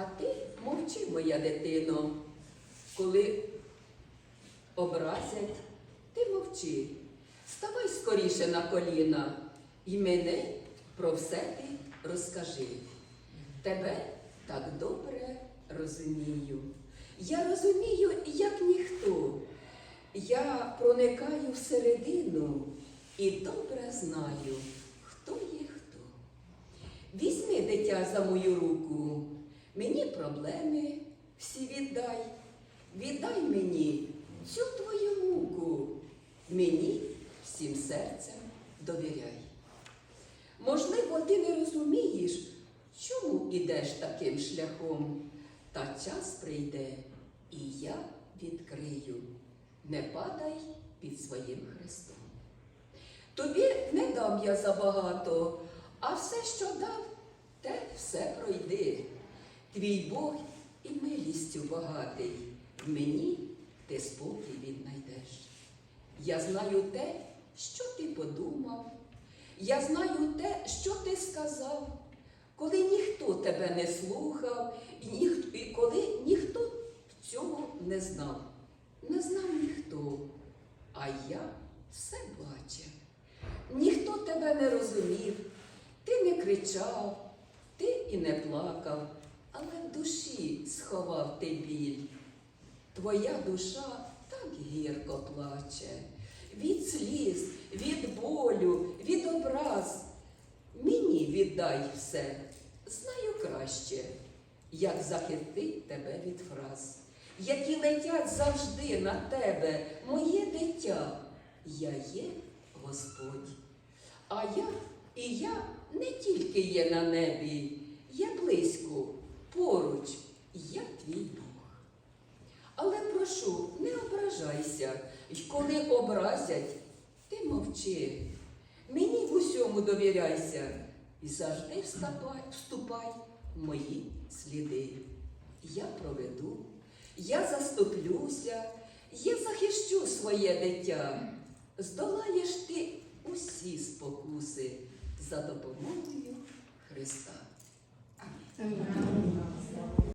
А ти мовчи, моя дитино, коли образять, ти мовчи. Ставай скоріше на коліна і мене про все ти розкажи. Тебе так добре розумію. Я розумію, як ніхто. Я проникаю всередину і добре знаю, хто є хто. Візьми дитя за мою руку, мені проблеми всі віддай. Віддай мені цю твою муку, мені всім серцем довіряй. Можливо, ти не розумієш, чому ідеш таким шляхом, та час прийде, і я відкрию. Не падай під своїм хрестом. Тобі не дам я забагато, а все, що дав, те все пройди. Твій Бог і милістю багатий, в мені ти спокій віднайдеш. Я знаю те, що ти подумав, я знаю те, що ти сказав, коли ніхто тебе не слухав, і, ніх- і коли ніхто цього не знав. Не знав ніхто, а я все бачив. Ніхто тебе не розумів, ти не кричав, ти і не плакав, але в душі сховав ти біль. Твоя душа так гірко плаче, від сліз, від болю, від образ. Мені віддай все, знаю краще, як захистить тебе від фраз, які летять завжди на тебе, моє дитя. Я є Господь. А я і я не тільки є на небі, я близько, поруч, я твій Бог. Але прошу, не ображайся, й коли образять, ти мовчи. Мені в усьому довіряйся і завжди вступай, вступай в мої сліди. Я проведу, я заступлюся, я захищу своє дитя. Здолаєш ти усі спокуси за допомогою Христа. Амінь.